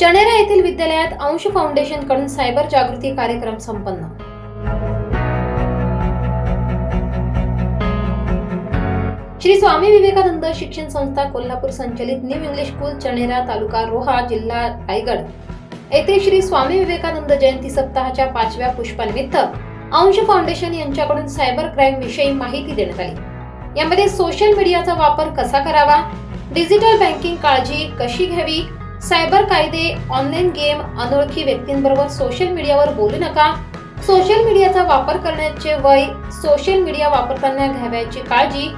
चणेरा येथील विद्यालयात अंश फाउंडेशनकडून सायबर जागृती कार्यक्रम संपन्न. श्री स्वामी विवेकानंद शिक्षण संस्था कोल्हापूर संचलित new English school Chanera taluka Roha जिल्हा रायगड येथे श्री स्वामी विवेकानंद जयंती सप्ताहाच्या पाचव्या पुष्पानिमित्त अंश फाउंडेशन यांच्याकडून सायबर क्राईम विषयी माहिती देण्यात आली. यामध्ये सोशल मीडियाचा वापर कसा करावा डिजिटल बँकिंग काळजी कशी घ्यावी सायबर कायदे ऑनलाईन गेम अनोळखी व्यक्तींबरोबर सोशल मीडियावर बोलू नका. सोशल मीडियाचा वापर करण्याचे वय सोशल मीडिया वापरताना घ्यावयाची काळजी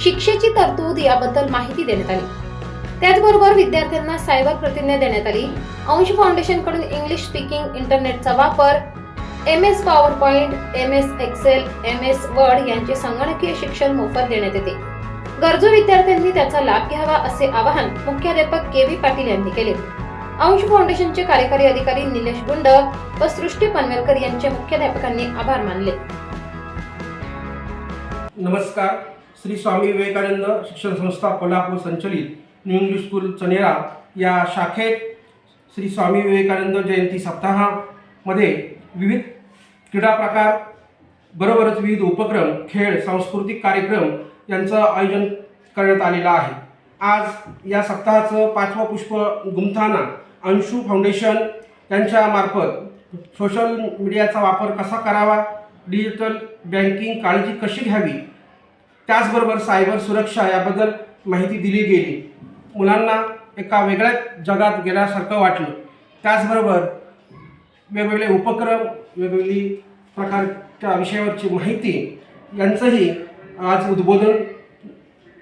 शिक्षेची तरतूद याबद्दल माहिती देण्यात आली. त्याचबरोबर विद्यार्थ्यांना सायबर प्रतिज्ञा देण्यात आली. अंश फाउंडेशनकडून इंग्लिश स्पीकिंग इंटरनेटचा वापर M S power point M S excel M S word यांचे संगणकीय शिक्षण मोफत देण्यात येते. गरजू विद्यार्थ्यांनी त्याचा लाभ घ्यावा असे आवाहन मुख्याध्यापक के व्ही पाटील यांनी केले. अंश फाउंडेशनचे कार्यकारी अधिकारी निलेश गुंड व सृष्टी पनवेलकर यांचे मुख्याध्यापकांनी आभार मानले. नमस्कार. श्री स्वामी विवेकानंद शिक्षण संस्था कोल्हापूर संचलित न्यू इंग्लिश स्कूल चनेरा या शाखेत श्री स्वामी विवेकानंद जयंती सप्ताहामध्ये विविध क्रीडा प्रकार बरोबरच विविध उपक्रम खेळ सांस्कृतिक कार्यक्रम यांचं आयोजन करण्यात आलेलं आहे. आज या सप्ताहाचं पाचवं पुष्प गुंफताना अंशू फाउंडेशन यांच्यामार्फत सोशल मीडियाचा वापर कसा करावा डिजिटल बँकिंग काळजी कशी घ्यावी त्याचबरोबर सायबर सुरक्षा याबद्दल माहिती दिली गेली. मुलांना एका वेगळ्याच जगात गेल्यासारखं वाटलं. त्याचबरोबर वेगवेगळे उपक्रम वेगवेगळी प्रकारच्या विषयावरची माहिती यांचंही आज उद्बोधन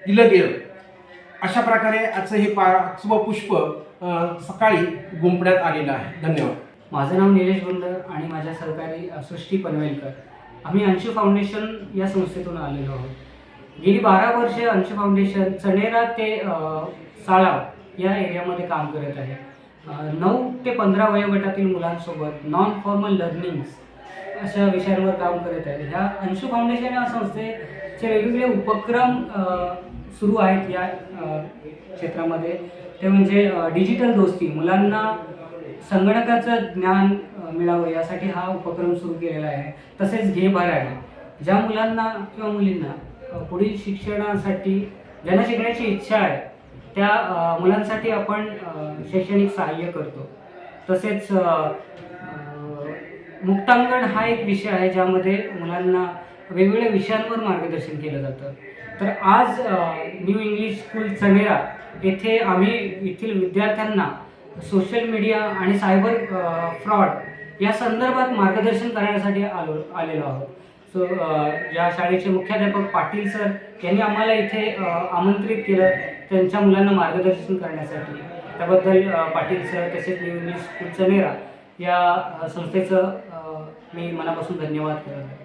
दिलं गेलं. अशा प्रकारे आजचं हे पाचवं पुष्प सकाळी गुंपण्यात आलेलं आहे. धन्यवाद. माझं नाव निलेश गुंड आणि माझ्या सहकारी सृष्टी पनवेलकर. आम्ही अंशू फाउंडेशन या संस्थेतून आलेलो आहोत. गेली बारा वर्षे अंशू फाउंडेशन चणेरा ते साळाव या एरियामध्ये काम करत आहे. नऊ ते पंधरा वयोगटातील मुलांसोबत नॉन फॉर्मल लर्निंग्स अशा विषयांवर काम करत आहे. ह्या अंशू फाउंडेशन या चे वेगवेगळे उपक्रम सुरू आहेत या क्षेत्रामध्ये. ते म्हणजे डिजिटल दोस्ती मुलांना संगणकाचं ज्ञान मिळावं यासाठी हा उपक्रम सुरू केलेला आहे. तसेच घे भरायला. ज्या मुलांना किंवा मुलींना पुढील शिक्षणासाठी ज्यांना शिकण्याची इच्छा आहे त्या मुलांसाठी आपण शैक्षणिक सहाय्य करतो. तसेच मुक्तांगण हा एक विषय आहे ज्यामध्ये मुलांना वेगवेगळ्या विषयांवर मार्गदर्शन केलं जातं. तर आज न्यू इंग्लिश स्कूल चनेरा येथे आम्ही येथील विद्यार्थ्यांना सोशल मीडिया आणि सायबर फ्रॉड या संदर्भात मार्गदर्शन करण्यासाठी आलो आलेलो आहोत. सो या शाळेचे मुख्याध्यापक पाटील सर यांनी आम्हाला इथे आमंत्रित केलं त्यांच्या मुलांना मार्गदर्शन करण्यासाठी. त्याबद्दल पाटील सर तसेच न्यू इंग्लिश स्कूल चनेरा या संस्थेचं मी मनापासून धन्यवाद करत. आहे